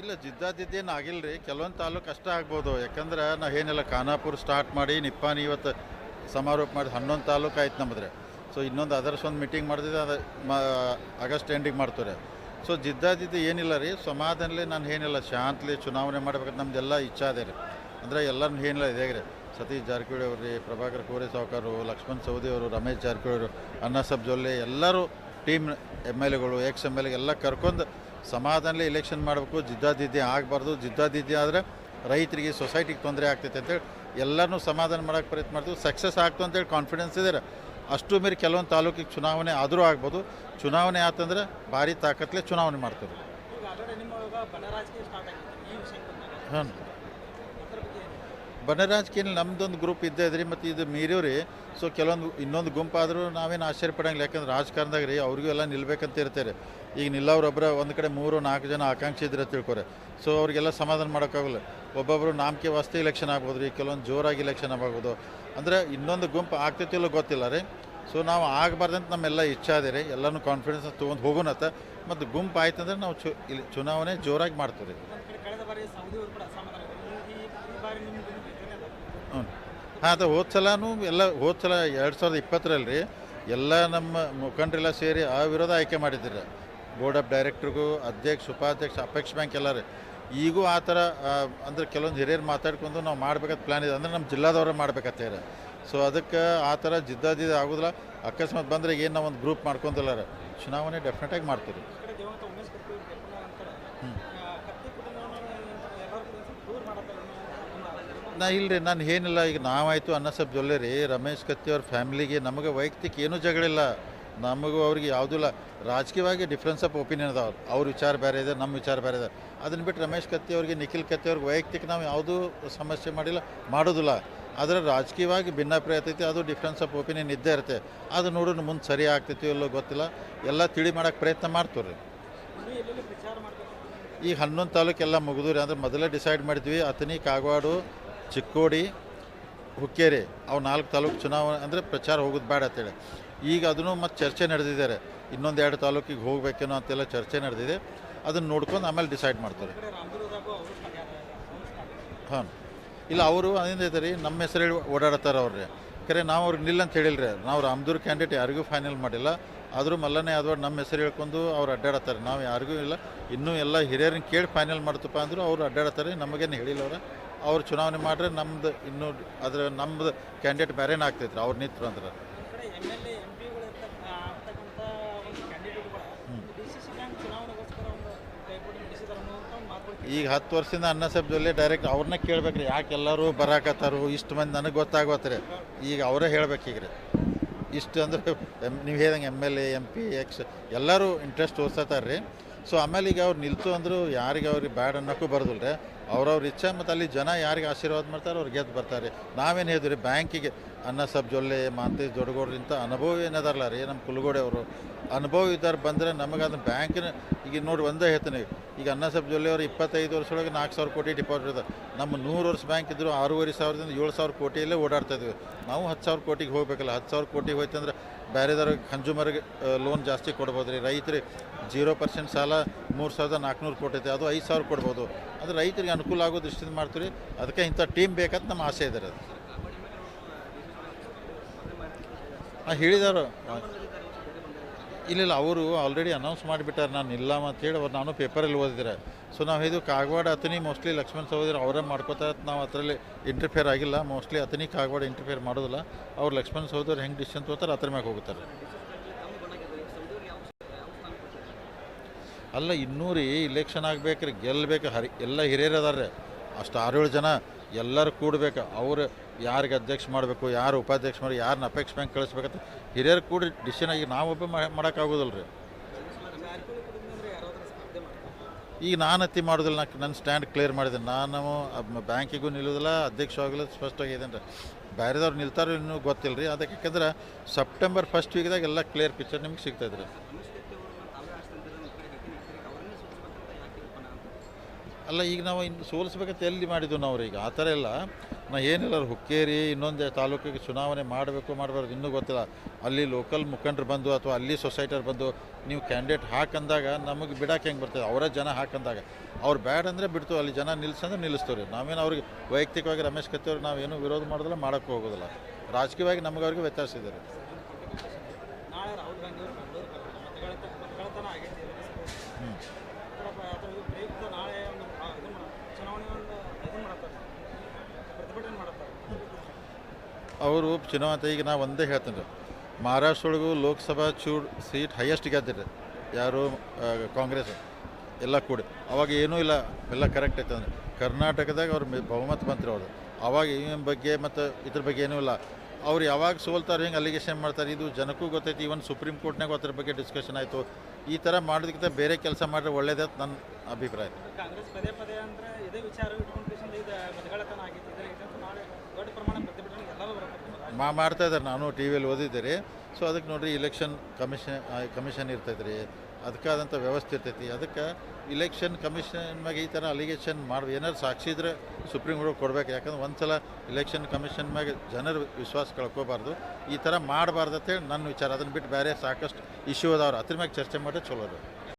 ಇಲ್ಲ, ಜಿದ್ದಾದಿದ್ದೇನು ಆಗಿಲ್ಲ ರೀ ಕೆಲವೊಂದು ತಾಲೂಕು ಕಷ್ಟ ಆಗ್ಬೋದು. ಯಾಕಂದ್ರೆ ನಾವು ಏನಿಲ್ಲ, ಖಾನಾಪುರ ಸ್ಟಾರ್ಟ್ ಮಾಡಿ ನಿಪ್ಪಾನಿ ಇವತ್ತು ಸಮಾರೋಪ ಮಾಡಿ ಹನ್ನೊಂದು ತಾಲೂಕು ಆಯ್ತು ನಮ್ಮದ್ರೆ ಸೊ ಇನ್ನೊಂದು ಅದರ್ಸ್ ಒಂದು ಮೀಟಿಂಗ್ ಮಾಡಿದ್ರೆ ಅದು ಆಗಸ್ಟ್ ಎಂಡಿಗೆ ಮಾಡ್ತಾರೆ ಸೊ ಜಿದ್ದಾದಿದ್ದು ಏನಿಲ್ಲ ರೀ ಸಮಾಧಾನಲ್ಲಿ ನಾನು ಏನಿಲ್ಲ, ಶಾಂತಲಿ ಚುನಾವಣೆ ಮಾಡ್ಬೇಕಂತ ನಮ್ದೆಲ್ಲ ಇಚ್ಛೆ ಅದೇ ರೀ. ಅಂದರೆ ಎಲ್ಲರೂ ಏನಿಲ್ಲ, ಇದೆ ರೀ. ಸತೀಶ್ ಜಾರಕಿಹೊಳಿ ಅವರು ರೀ ಪ್ರಭಾಕರ್ ಕೋರೆ ಸಾವ್ಕಾರು ಲಕ್ಷ್ಮಣ್ ಸೌದಿ ಅವರು, ರಮೇಶ್ ಜಾರಕಿಹೊಳಿ ಅವರು ಅಣ್ಣಾಸಬ್ ಜೊಲ್ಲೆ ಎಲ್ಲರೂ ಟೀಮ್ ಎಂ ಎಲ್ ಎಗಳು ಎಕ್ಸ್ ಎಂ ಎಲ್ ಎಲ್ಲ ಕರ್ಕೊಂಡು ಸಮಾಧಾನಲೆ ಎಲೆಕ್ಷನ್ ಮಾಡಬೇಕು ಜಿದ್ದಾದಿದ್ದೆ ಆಗಬಾರ್ದು ಜಿದ್ದಾದಿದ್ದೆ ಆದರೆ ರೈತರಿಗೆ ಸೊಸೈಟಿಗೆ ತೊಂದರೆ ಆಗ್ತೈತೆ ಅಂತೇಳಿ ಎಲ್ಲರನ್ನೂ ಸಮಾಧಾನ ಮಾಡೋಕ್ಕೆ ಪ್ರಯತ್ನ ಮಾಡ್ತೀವಿ. ಸಕ್ಸಸ್ ಆಗ್ತು ಅಂತೇಳಿ ಕಾನ್ಫಿಡೆನ್ಸ್ ಇದ್ದಾರೆ. ಅಷ್ಟು ಮೀರಿ ಕೆಲವೊಂದು ತಾಲೂಕಿಗೆ ಚುನಾವಣೆ ಆದರೂ ಆಗ್ಬೋದು. ಚುನಾವಣೆ ಆತಂದ್ರೆ ಭಾರಿ ತಾಕತ್ಲೆ ಚುನಾವಣೆ ಬಂದಾಗ ಹಾಂ ಅದ್ರ ನಮ್ಮದೊಂದು ಗ್ರೂಪ್ ಇದ್ದೇ ಇದ್ರಿ ಮತ್ತು ಇದು ಮೀರಿವ್ರಿ. ಸೊ ಕೆಲವೊಂದು ಇನ್ನೊಂದು ಗುಂಪಾದರೂ ನಾವೇನು ಆಶ್ಚರ್ಯ ಪಡಂಗಿಲ್ಲ ಯಾಕಂದ್ರೆ ರಾಜಕಾರಣದಾಗ ರೀ ಅವ್ರಿಗೂ ಎಲ್ಲ ನಿಲ್ಬೇಕಂತ ಇರ್ತಾರೆ. ಈಗ ನಿಲ್ಲವ್ರೊಬ್ಬರ ಒಂದು ಕಡೆ ಮೂರು ನಾಲ್ಕು ಜನ ಆಕಾಂಕ್ಷಿ ಇದ್ರೆ ತಿಳ್ಕೊರೆ. ಸೊ ಅವ್ರಿಗೆಲ್ಲ ಸಮಾಧಾನ ಮಾಡೋಕ್ಕಾಗಲ್ಲ. ಒಬ್ಬೊಬ್ಬರು ನಾಮಕೆ ವಸ್ತು ಇಲೆಕ್ಷನ್ ಆಗ್ಬೋದು ರೀ ಕೆಲವೊಂದು ಜೋರಾಗಿ ಇಲೆಕ್ಷನ್ ಆಗ್ಬೋದು. ಅಂದರೆ ಇನ್ನೊಂದು ಗುಂಪು ಆಗ್ತೈತಿಲ್ಲೋ ಗೊತ್ತಿಲ್ಲ ರೀ. ಸೊ ನಾವು ಆಗಬಾರ್ದಂತ ನಮ್ಮೆಲ್ಲ ಇಚ್ಛೆ ಅದೇ ರೀ. ಎಲ್ಲನೂ ಕಾನ್ಫಿಡೆನ್ಸ್ ತೊಗೊಂಡು ಹೋಗೋಣತ್ತ ಮತ್ತು ಗುಂಪು ಆಯ್ತು ಅಂದ್ರೆ ನಾವು ಚು ಇಲ್ಲಿ ಚುನಾವಣೆ ಜೋರಾಗಿ ಮಾಡ್ತೀವಿ ಹ್ಞೂ ಹಾಂ ಅದು ಹೋದ ಸಲನೂ ಎಲ್ಲ ಹೋದ ಸಲ ಎರಡು ಸಾವಿರದ ಇಪ್ಪತ್ತರಲ್ಲಿ ರೀ ಎಲ್ಲ ನಮ್ಮ ಮುಖಂಡರೆಲ್ಲ ಸೇರಿ ಆ ವಿರೋಧ ಆಯ್ಕೆ ಮಾಡಿದ್ದೀರಿ ಬೋರ್ಡ್ ಆಫ್ ಡೈರೆಕ್ಟ್ರಿಗೂ ಅಧ್ಯಕ್ಷ ಉಪಾಧ್ಯಕ್ಷ ಅಪೇಕ್ಷ ಬ್ಯಾಂಕ್ ಎಲ್ಲರೂ ಈಗೂ ಆ ಥರ ಅಂದ್ರೆ ಕೆಲವೊಂದು ಹಿರಿಯರು ಮಾತಾಡ್ಕೊಂಡು ನಾವು ಮಾಡ್ಬೇಕಂತ ಪ್ಲ್ಯಾನ್ ಇದೆ. ಅಂದರೆ ನಮ್ಮ ಜಿಲ್ಲಾದವ್ರೆ ಮಾಡ್ಬೇಕತ್ತೆ ಸೊ ಅದಕ್ಕೆ ಆ ಥರ ಜಿದ್ದಾಜಿದ್ದು ಆಗೋದಿಲ್ಲ. ಅಕಸ್ಮಾತ್ ಬಂದರೆ ಏನು ನಾವು ಒಂದು ಗ್ರೂಪ್ ಮಾಡ್ಕೊಂತಿಲ್ಲ ಚುನಾವಣೆ ಡೆಫಿನೆಟಾಗಿ ಮಾಡ್ತೀವಿ ಅನ್ನೋ ನಾ ಇಲ್ಲರಿ ನಾನು ಏನಿಲ್ಲ. ಈಗ ನಾವಾಯ್ತು ಅನ್ನಸಬ್ ಜೊಲ್ಲೆ ರೀ. ರಮೇಶ್ ಕತ್ತಿ ಅವ್ರ ಫ್ಯಾಮಿಲಿಗೆ ನಮಗೆ ವೈಯಕ್ತಿಕ ಏನೂ ಜಗಳಿಲ್ಲ ನಮಗೂ ಅವ್ರಿಗೆ ಯಾವುದೂ ಇಲ್ಲ. ರಾಜಕೀಯವಾಗಿ ಡಿಫ್ರೆನ್ಸ್ ಆಫ್ ಒಪಿನಿಯನ್ ಅದಾವ ಅವ್ರ. ವಿಚಾರ ಬೇರೆ ಇದೆ, ನಮ್ಮ ವಿಚಾರ ಬೇರೆ ಇದೆ. ಅದನ್ನು ಬಿಟ್ಟು ರಮೇಶ್ ಕತ್ತಿ ಅವ್ರಿಗೆ, ನಿಖಿಲ್ ಕತ್ತಿ ಅವ್ರಿಗೆ ವೈಯಕ್ತಿಕ ನಾವು ಯಾವುದೂ ಸಮಸ್ಯೆ ಮಾಡಿಲ್ಲ, ಮಾಡೋದಿಲ್ಲ. ಆದರೆ ರಾಜಕೀಯವಾಗಿ ಭಿನ್ನಾಭಿಪ್ರಾಯ ಇರ್ತೈತಿ, ಅದು ಡಿಫ್ರೆನ್ಸ್ ಆಫ್ ಒಪಿನಿಯನ್ ಇದ್ದೇ ಇರುತ್ತೆ. ಅದು ನೋಡೋಣ ಮುಂದೆ ಸರಿ ಆಗ್ತೈತಿ ಇಲ್ಲೋ ಗೊತ್ತಿಲ್ಲ. ಎಲ್ಲ ತಿಳಿ ಮಾಡೋಕ್ಕೆ ಪ್ರಯತ್ನ ಮಾಡ್ತೀವ್ರಿ. ಈಗ ಹನ್ನೊಂದು ತಾಲೂಕೆಲ್ಲ ಮುಗಿದ್ರಿ ಅಂದ್ರೆ ಮೊದಲೇ ಡಿಸೈಡ್ ಮಾಡಿದ್ವಿ ಅತನಿ ಕಾಗವಾಡು, ಚಿಕ್ಕೋಡಿ, ಹುಕ್ಕೇರಿ. ಅವು ನಾಲ್ಕು ತಾಲೂಕು ಚುನಾವಣೆ ಅಂದರೆ ಪ್ರಚಾರ ಹೋಗೋದು ಬೇಡ ಅಂತೇಳಿ. ಈಗ ಅದನ್ನು ಮತ್ತು ಚರ್ಚೆ ನಡೆದಿದ್ದಾರೆ. ಇನ್ನೊಂದು ಎರಡು ತಾಲೂಕಿಗೆ ಹೋಗ್ಬೇಕೇನೋ ಅಂತೆಲ್ಲ ಚರ್ಚೆ ನಡೆದಿದೆ. ಅದನ್ನು ನೋಡ್ಕೊಂಡು ಆಮೇಲೆ ಡಿಸೈಡ್ ಮಾಡ್ತಾರೆ. ಹಾಂ. ಇಲ್ಲ, ಅವರು ಅದೇನು ಐತೆ ನಮ್ಮ ಹೆಸರು ಹೇಳಿ ಓಡಾಡ್ತಾರೆ ಅವ್ರಿ ಖರೆ ನಾವು ಅವ್ರಿಗೆ ನಿಲ್ಲ ಅಂತ ಹೇಳಿಲ್ರಿ. ನಾವು ರಾಮದೂರ್ ಕ್ಯಾಂಡಿಡೇಟ್ ಯಾರಿಗೂ ಫೈನಲ್ ಮಾಡಿಲ್ಲ. ಆದರೂ ಮಲ್ಲನೇ ಯಾದವ್ ನಮ್ಮ ಹೆಸರು ಹೇಳ್ಕೊಂಡು ಅವ್ರು ಅಡ್ಡಾಡತ್ತಾರೆ. ನಾವು ಯಾರಿಗೂ ಇಲ್ಲ. ಇನ್ನೂ ಎಲ್ಲ ಹಿರಿಯರನ್ನ ಕೇಳಿ ಫೈನಲ್ ಮಾಡ್ತಪ್ಪ ಅಂದರೂ ಅವ್ರು ಅಡ್ಡಾಡತ್ತಾರೆ. ನಮಗೇನು ಹೇಳಿಲ್ಲ ಅವ್ರು. ಅವ್ರು ಚುನಾವಣೆ ಮಾಡ್ರೆ ನಮ್ದು ಇನ್ನೂ ಅದರ ನಮ್ಮದು ಕ್ಯಾಂಡಿಡೇಟ್ ಬೇರೆನೇ ಆಗ್ತೈತ್ರಿ. ಅವ್ರು ನಿಂತರು ಅಂದ್ರೆ ಈ ಕಡೆ ಎಂ ಎಲ್ ಎ ಎಂ ಪಿಗಳು ಆಗ್ತಕ್ಕಂಥ ಒಂದು ಕ್ಯಾಂಡಿಡೇಟ್ಗಳು ಡಿ ಸಿ ಸಿ ಬ್ಯಾಂಕ್ ಚುನಾವಣೆಗೋಸ್ಕರ ಒಂದು ಕೈಪೋಟಿ ನಡೆಸಿದಾರೆ ಅನ್ನುವಂಥ ಒಂದು ಮಾತು ಈಗ ಹತ್ತು ವರ್ಷದಿಂದ ಅನ್ನ ಜೊಲ್ಲೆ ಡೈರೆಕ್ಟ್ ಅವ್ರನ್ನ ಕೇಳ್ಬೇಕ್ರಿ. ಯಾಕೆ ಎಲ್ಲರೂ ಬರಾಕತ್ತಾರು? ಇಷ್ಟು ಮಂದಿ ನನಗೆ ಗೊತ್ತಾಗೋತ್ರಿ ಈಗ ಅವರೇ ಹೇಳ್ಬೇಕೀಗ ರೀ. ಇಷ್ಟು ಅಂದ್ರೆ ನೀವು ಹೇಳ್ದಂಗೆ M L A M P ex ಎಲ್ಲರೂ ಇಂಟ್ರೆಸ್ಟ್ ತೋರ್ಸತ್ತಾರ ರೀ. ಸೊ ಆಮೇಲೆ ಈಗ ಅವ್ರು ನಿಲ್ತು ಅಂದರು ಯಾರಿಗೆ ಅವ್ರಿಗೆ ಬ್ಯಾಡ್ ಅನ್ನೋಕ್ಕೂ ಬರೋದಿಲ್ಲ ರೀ. ಅವ್ರವ್ರ ಇಚ್ಛೆ ಮತ್ತು ಅಲ್ಲಿ ಜನ ಯಾರಿಗೆ ಆಶೀರ್ವಾದ ಮಾಡ್ತಾರೆ ಅವ್ರು ಗೆದ್ದು ಬರ್ತಾರೆ ನಾವೇನು ಹೇಳಿದ್ರಿ ಬ್ಯಾಂಕಿಗೆ ಅನ್ನ ಸಬ್ ಜೊಲ್ಲೆ ಮಾಂತೇಶ್ ದೊಡ್ಡಗೌಡ್ರಿಂತ ಅನುಭವ ಏನದಾರಲ್ಲ ರೀ? ನಮ್ಮ ಕುಲಗೋಡೆ ಅವರು. ಅನುಭವ ಇದ್ದಾರೆ ಬಂದರೆ ನಮಗೆ ಅದನ್ನು ಬ್ಯಾಂಕಿನ, ಈಗ ನೋಡಿ ಒಂದೇ ಹೇಳ್ತೀನಿ. ಈಗ ಅನ್ನ ಸಬ್ ಜೊಲ್ಲೆ ಅವರು ಇಪ್ಪತ್ತೈದು ವರ್ಷದೊಳಗೆ ನಾಲ್ಕು ಸಾವಿರ ಕೋಟಿ ಡಿಪಾಸಿಟ್ ಇದೆ. ನಮ್ಮ ನೂರು ವರ್ಷ ಬ್ಯಾಂಕ್ ಇದ್ದರೂ ಆರೂವರೆ ಸಾವಿರದಿಂದ ಏಳು ಸಾವಿರ ಕೋಟಿಯಲ್ಲೇ ಓಡಾಡ್ತಾ ಇದ್ವಿ. ನಾವು ಹತ್ತು ಸಾವಿರ ಕೋಟಿಗೆ ಹೋಗಬೇಕಲ್ಲ, ಹತ್ತು ಸಾವಿರ ಕೋಟಿಗೆ ಹೋಯ್ತಂದ್ರೆ ಬೇರೆದವ್ರಿಗೆ ಕನ್ಸ್ಯೂಮರ್ಗೆ ಲೋನ್ ಜಾಸ್ತಿ ಕೊಡ್ಬೋದು ರೀ ರೈತರಿಗೆ ಜೀರೋ ಪರ್ಸೆಂಟ್ ಸಾಲ ಮೂರು ಸಾವಿರದ ನಾಲ್ಕುನೂರು ಕೋಟಿ ಐತೆ, ಅದು ಐದು ಸಾವಿರ ಕೊಡ್ಬೋದು. ಅದು ರೈತರಿಗೆ ಅನುಕೂಲ ಆಗೋ ದೃಷ್ಟಿಯಿಂದ ಮಾಡ್ತೀವಿ ಅದಕ್ಕೆ ಇಂಥ ಟೀಮ್ ಬೇಕಂತ ನಮ್ಮ ಆಸೆ ಇದೆ ಅದು. ಹಾಂ ಹೇಳಿದಾರು. ಇಲ್ಲ ಇಲ್ಲ, ಅವರು ಆಲ್ರೆಡಿ ಅನೌನ್ಸ್ ಮಾಡಿಬಿಟ್ಟಾರೆ, ನಾನು ಇಲ್ಲ ಅಂತೇಳಿ ಅವ್ರು ನಾನು ಪೇಪರಲ್ಲಿ ಓದಿದ್ರೆ. ಸೊ ನಾವು ಇದು ಕಾಗವಾಡ ಅತನಿ ಮೋಸ್ಟ್ಲಿ ಲಕ್ಷ್ಮಣ್ ಸಹೋದರಿ ಅವರೇ ಮಾಡ್ಕೋತಾ ನಾವು ಅದರಲ್ಲಿ ಇಂಟರ್ಫೇರ್ ಆಗಿಲ್ಲ. ಮೋಸ್ಟ್ಲಿ ಅತನಿ ಕಾಗವಾಡ ಇಂಟರ್ಫೇರ್ ಮಾಡೋದಿಲ್ಲ. ಅವ್ರು ಲಕ್ಷ್ಮಣ್ ಸಹೋದರಿ ಹೆಂಗೆ ಡಿಸಿಷನ್ ತೊಗೋತಾರೆ, ಅದ್ರ ಮ್ಯಾಗೆ ಹೋಗುತ್ತಾರೆ. ಅಲ್ಲ ಇನ್ನೂ ರೀ ಇಲೆಕ್ಷನ್ ಆಗ್ಬೇಕ್ರಿ ಗೆಲ್ಲಬೇಕು ಹರಿ, ಎಲ್ಲ ಹಿರಿಯರು ಅದಾರೆ ಅಷ್ಟು ಆರೇಳು ಜನ ಎಲ್ಲರೂ ಕೂಡಬೇಕು. ಅವರು ಯಾರಿಗೆ ಅಧ್ಯಕ್ಷ ಮಾಡಬೇಕು, ಯಾರು ಉಪಾಧ್ಯಕ್ಷ ಮಾಡಿ ಯಾರನ್ನ ಅಪೇಕ್ಷ ಬ್ಯಾಂಕ್ ಕಳಿಸ್ಬೇಕಂತ ಹಿರಿಯರು ಕೂಡ ಡಿಸಿಷನ್ ಆಗಿ ನಾವೊಬ್ಬ ಮಾಡೋಕ್ಕಾಗೋದಿಲ್ಲ ರೀ ಈಗ ನಾನು ಅತಿ ಮಾಡೋದಿಲ್ಲ, ನಾನು ನನ್ನ ಸ್ಟ್ಯಾಂಡ್ ಕ್ಲಿಯರ್ ಮಾಡಿದೆ ನಾನು ಬ್ಯಾಂಕಿಗೂ ನಿಲ್ಲೋದಿಲ್ಲ, ಅಧ್ಯಕ್ಷವಾಗಲ್ಲ ಸ್ಪಷ್ಟವಾಗಿದ್ದೇನೆ ರೀ. ಬೇರೆದವ್ರು ನಿಲ್ತಾರೋ ಇನ್ನೂ ಗೊತ್ತಿಲ್ಲ ರೀ ಅದಕ್ಕೆ ಯಾಕಂದ್ರೆ ಸೆಪ್ಟೆಂಬರ್ ಫಸ್ಟ್ ವೀಕ್ದಾಗ ಎಲ್ಲ ಕ್ಲಿಯರ್ ಪಿಕ್ಚರ್ ನಿಮ್ಗೆ ಸಿಗ್ತೈತೆ ರೀ. ಅಲ್ಲ, ಈಗ ನಾವು ಇನ್ನು ಸೋಲಿಸ್ಬೇಕಂತ ಎಲ್ಲಿ ಮಾಡಿದ್ವು ನಾವು ಈಗ ಆ ಥರ ಎಲ್ಲ ನಾ ಏನಿಲ್ಲ ಹುಕ್ಕೇರಿ, ಇನ್ನೊಂದು ತಾಲೂಕಿಗೆ ಚುನಾವಣೆ ಮಾಡಬೇಕು, ಮಾಡಬಾರ್ದು, ಇನ್ನೂ ಗೊತ್ತಿಲ್ಲ. ಅಲ್ಲಿ ಲೋಕಲ್ ಮುಖಂಡರು ಬಂದು ಅಥವಾ ಅಲ್ಲಿ ಸೊಸೈಟಿಯವ್ರು ಬಂದು ನೀವು ಕ್ಯಾಂಡಿಡೇಟ್ ಹಾಕಂದಾಗ ನಮಗೆ ಬಿಡಕ್ಕೆ ಹೆಂಗೆ ಬರ್ತದೆ? ಅವರೇ ಜನ ಹಾಕಂದಾಗ. ಅವ್ರು ಬ್ಯಾಡ್ ಅಂದರೆ ಬಿಡ್ತು, ಅಲ್ಲಿ ಜನ ನಿಲ್ಸಂದ್ರೆ ನಿಲ್ಲಿಸ್ತವ್ರಿ. ನಾವೇನು ಅವ್ರಿಗೆ ವೈಯಕ್ತಿಕವಾಗಿ ರಮೇಶ್ ಕತ್ತಿಯವ್ರು ನಾವೇನು ವಿರೋಧ ಮಾಡೋದಿಲ್ಲ, ಮಾಡೋಕ್ಕೂ ಹೋಗೋದಿಲ್ಲ. ರಾಜಕೀಯವಾಗಿ ನಮಗೆ ಅವ್ರಿಗೆ ವ್ಯತ್ಯಾಸ ಇದೆ ರೀ ನಾಳೆ ರಾಹುಲ್ ಗಾಂಧಿ ಅವರು ಬೆಂಗಳೂರು ಬರ್ತಾರೆ ಮತಗಳ ಮತಗಳತನ ಆಗೈತಿ ಹ್ಞೂ ಅದರ ಅದ್ರ ಪ್ರಯುಕ್ತ ನಾಳೆ ಒಂದು ಆ, ಇದು ಮಾಡ ಚುನಾವಣೆ ಒಂದು ಇದು ಮಾಡತ್ತಾರೆ ಪ್ರತಿಭಟನೆ ಮಾಡತ್ತಾರೆ ಅವರು ಚುನಾವಣೆಗೆ ನಾ ಒಂದೇ ಹೇಳ್ತೀನಿ ರೀ. ಮಹಾರಾಷ್ಟ್ರ ಒಳಗೂ ಲೋಕಸಭಾ ಚೂಡ್ ಸೀಟ್ ಹೈಯೆಸ್ಟ್ ಗೆದ್ದಿರಿ. ಯಾರು ಕಾಂಗ್ರೆಸ್ ಎಲ್ಲ ಕೂಡಿ. ಅವಾಗ ಏನೂ ಇಲ್ಲ, ಎಲ್ಲ ಕರೆಕ್ಟ್ ಐತೆ ಅಂದರೆ. ಕರ್ನಾಟಕದಾಗ ಅವ್ರ ಬಹುಮತ ಬಂತ್ರಿ ಅವ್ರು. ಅವಾಗ ಈ ಬಗ್ಗೆ ಮತ್ತು ಇದ್ರ ಬಗ್ಗೆ ಏನೂ ಇಲ್ಲ. ಅವ್ರು ಯಾವಾಗ ಸೋಲ್ತಾರೆ, ಹಿಂಗೆ ಅಲಿಗೇಷನ್ ಮಾಡ್ತಾರೆ, ಇದು ಜನಕ್ಕೂ ಗೊತ್ತೈತಿ. ಇವನ್ ಸುಪ್ರೀಂ ಕೋರ್ಟ್ನಾಗ ಅದ್ರ ಬಗ್ಗೆ ಡಿಸ್ಕಷನ್ ಆಯಿತು. ಈ ಥರ ಮಾಡೋದಕ್ಕಿಂತ ಬೇರೆ ಕೆಲಸ ಮಾಡಿದ್ರೆ ಒಳ್ಳೇದತ್ ನನ್ನ ಅಭಿಪ್ರಾಯ ಕಾಂಗ್ರೆಸ್ ಪದೇ ಪದೇ ಅಂದ್ರೆ ಇದೇ ವಿಚಾರ ಇಟ್ಕೊಂಡು ಕಿಶನ್ ಇದು ಮತಗಳತನ ಆಗೈತಿ ಇದ್ರ ಇದಂತ ನಾಳೆ ದೊಡ್ಡ ಪ್ರಮಾಣ ಪ್ರತಿಭಟನೆ ಎಲ್ಲರೂ ಬರ್ತಾರೆ ಮಾ, ಮಾಡ್ತಾ ಇದ್ದಾರೆ. ನಾನು ಟಿ ವಿಯಲ್ಲಿ ಓದಿದ್ದೆ ರೀ ಸೊ ಅದಕ್ಕೆ ನೋಡಿರಿ ಇಲೆಕ್ಷನ್ ಕಮಿಷನ್ ಕಮಿಷನ್ ಇರ್ತೈತೆ ರೀ ಅದಕ್ಕಾದಂಥ ವ್ಯವಸ್ಥೆ ಇರ್ತೈತಿ. ಅದಕ್ಕೆ ಇಲೆಕ್ಷನ್ ಕಮಿಷನ್ ಮ್ಯಾಗೆ ಈ ಥರ ಅಲಿಗೇಷನ್ ಮಾಡಿ ಸಾಕ್ಷಿ ಇದ್ರೆ ಸುಪ್ರೀಂ ಕೋರ್ಟ್ ಕೊಡ್ಬೇಕು. ಯಾಕಂದ್ರೆ ಒಂದು ಸಲ ಇಲೆಕ್ಷನ್ ಕಮಿಷನ್ ಮ್ಯಾಗೆ ಜನರ ವಿಶ್ವಾಸ ಕಳ್ಕೊಬಾರ್ದು. ಈ ಥರ ಮಾಡಬಾರ್ದು ಅಂತೇಳಿ ನನ್ನ ವಿಚಾರ. ಅದನ್ನು ಬಿಟ್ಟು ಬೇರೆ ಸಾಕಷ್ಟು ಇಶ್ಯೂ ಅದಾವ್ರು ಅದ್ರ ಮ್ಯಾಗೆ ಚರ್ಚೆ ಮಾಡಿದ್ರೆ ಚಲೋ